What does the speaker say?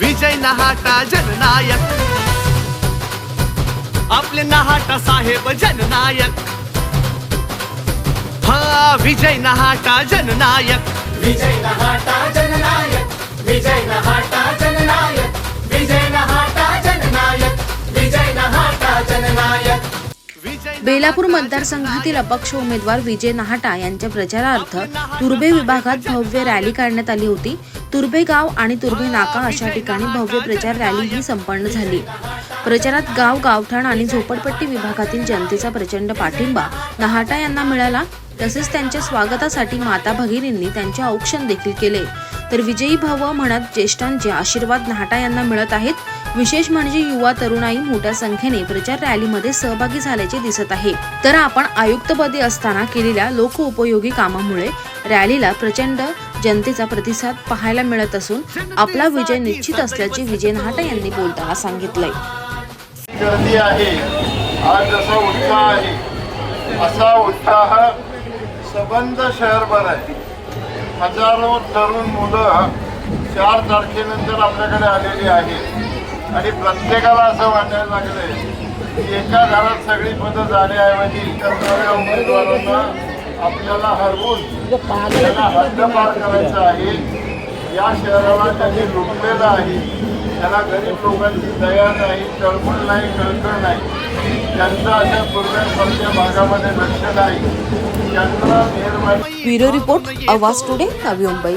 विजय नहाटा जननायक। आपले नहाटा साहेब जननायक। हा विजय नहाटा जननायक। विजय नहाटा बेलापूर मतदारसंघातील अपक्ष उमेदवार विजय नहाटा यांच्या प्रचारार्थ तुर्भे विभागात भव्य रॅली काढण्यात आली होती. तुर्भे गाव आणि तुर्भे नाका अशा ठिकाणी भव्य प्रचार रॅली ही संपन्न झाली. प्रचारात गाव गावठाण आणि झोपडपट्टी विभागातील जनतेचा प्रचंड पाठिंबा. नहाटा यांना मिळाला. तसेच त्यांच्या स्वागतासाठी माता भगिनींनी त्यांचे औक्षण देखील केले. तर विजयी भाव म्हणत ज्येष्ठांचे आशीर्वाद नहाटा यांना मिळत आहेत. विशेष म्हणजे युवा तरुणाई मोठ्या संख्येने प्रचार रॅलीमध्ये सहभागी झाल्याचे दिसत आहे. तर आपण आयुक्तपदी असताना केलेल्या लोकउपयोगी कामामुळे रॅलीला प्रचंड जनतेचा प्रतिसाद पाहायला मिळत असून आपला विजय निश्चित असल्याचे विजय नहाटा यांनी बोलताना सांगितलंय. गर्दी आहे. आज जसा उत्साह आहे असा उत्साह सबंध शहरभर आहे. हजारो तरुण मुलं चार तारखेनंतर आपल्याकडे आलेली आहेत. आणि प्रत्येकाला असं वाटायला लागलंय की एका घरात सगळी पदं जाण्याऐवजी करणाऱ्या उमेदवारांना आपल्याला हरवून त्यांना हद्दपार करायचं आहे. या शहराला त्यांनी लुटलेलं आहे. ज्याला गरीब लोकांची दया नाही तळमळ नाही कळकळ नाही. त्यांचं अशा पूर्णपणच्या भागामध्ये लक्ष नाही. त्यांना ब्युरो रिपोर्ट आवाज टुडे नवी मुंबई.